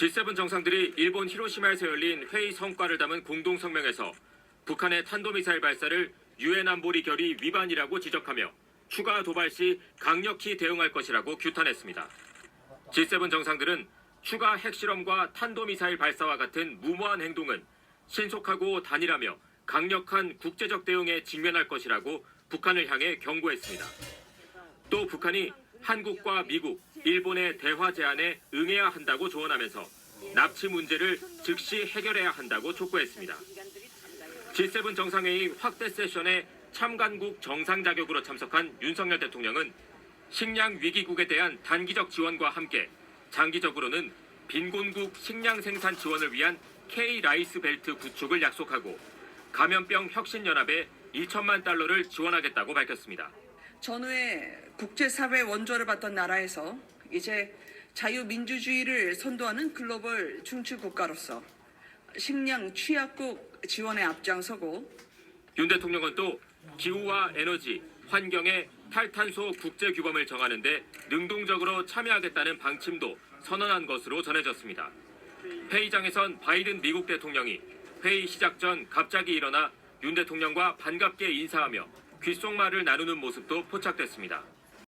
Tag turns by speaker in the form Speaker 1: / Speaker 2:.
Speaker 1: G7 정상들이 일본 히로시마에서 열린 회의 성과를 담은 공동 성명에서 북한의 탄도미사일 발사를 유엔 안보리 결의 위반이라고 지적하며 추가 도발 시 강력히 대응할 것이라고 규탄했습니다. G7 정상들은 추가 핵실험과 탄도미사일 발사와 같은 무모한 행동은 신속하고 단일하며 강력한 국제적 대응에 직면할 것이라고 북한을 향해 경고했습니다. 또 북한이 한국과 미국, 일본의 대화 제안에 응해야 한다고 조언하면서 납치 문제를 즉시 해결해야 한다고 촉구했습니다. G7 정상회의 확대 세션에 참관국 정상 자격으로 참석한 윤석열 대통령은 식량 위기국에 대한 단기적 지원과 함께 장기적으로는 빈곤국 식량 생산 지원을 위한 K 라이스 벨트 구축을 약속하고 감염병 혁신 연합에 2천만 달러를 지원하겠다고 밝혔습니다.
Speaker 2: 전후에 국제사회 원조를 받던 나라에서 이제 자유민주주의를 선도하는 글로벌 중추 국가로서 식량 취약국 지원에 앞장서고
Speaker 1: 윤 대통령은 또 기후와 에너지, 환경의 탈탄소 국제 규범을 정하는 데 능동적으로 참여하겠다는 방침도 선언한 것으로 전해졌습니다. 회의장에선 바이든 미국 대통령이 회의 시작 전 갑자기 일어나 윤 대통령과 반갑게 인사하며 귓속말을 나누는 모습도 포착됐습니다.